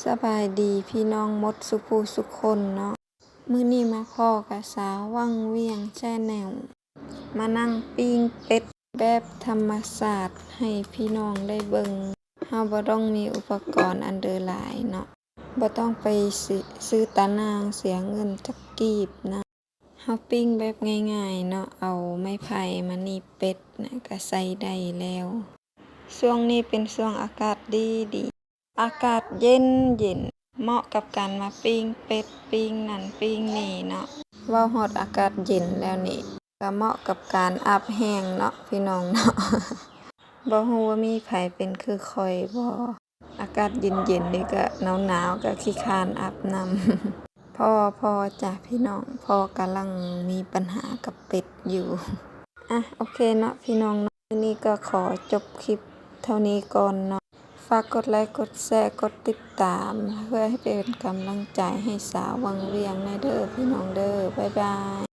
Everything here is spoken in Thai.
สบายดีพี่น้องมดสุภูสุคนเนาะมื้อนี้มาพ่อกับสาววังเวียงแช่แนว มานั่งปิ้งเป็ดแบบธรรมศาสตร์ให้พี่น้องได้เบิงเฮาบ่ต้องมีอุปกรณ์อันเดอหลายเนาะบ่ต้องไปซื้อตะนางเสียเงินจักกีบนะเฮาปิ้งแบบง่ายๆเนาะเอาไม้ไผ่มาหนีบเป็ดนะก็ใส่ได้แล้วช่วงนี้เป็นช่วงอากาศดีดี อากาศเย็นเย็นเหมาะกับการมาปิ้งเป็ดปิ้งนั่นปิ้งนี่เนาะว้าฮอดอากาศเย็นแล้วนี่ก็เหมาะกับการอาบแห้งเนาะพี่น้องเนาะบ่ฮู้ว่ามีไผเป็นคือข่อยบ่อากาศเย็นๆนี่ก็หนาวๆก็ขี้คานอาบน้ำพ่อพ่อจ้ะพี่น้องพ่อกำลังมีปัญหากับเป็ดอยู่อะโอเคเนาะพี่น้องเนาะวันนี้ก็ขอจบคลิปเท่านี้ก่อนเนาะากกดไลค์กดแชร์กดติดตาม เพื่อให้เป็นกำลังใจให้สาววังเวียงในเด้อพี่น้องเด้อบ๊ายบาย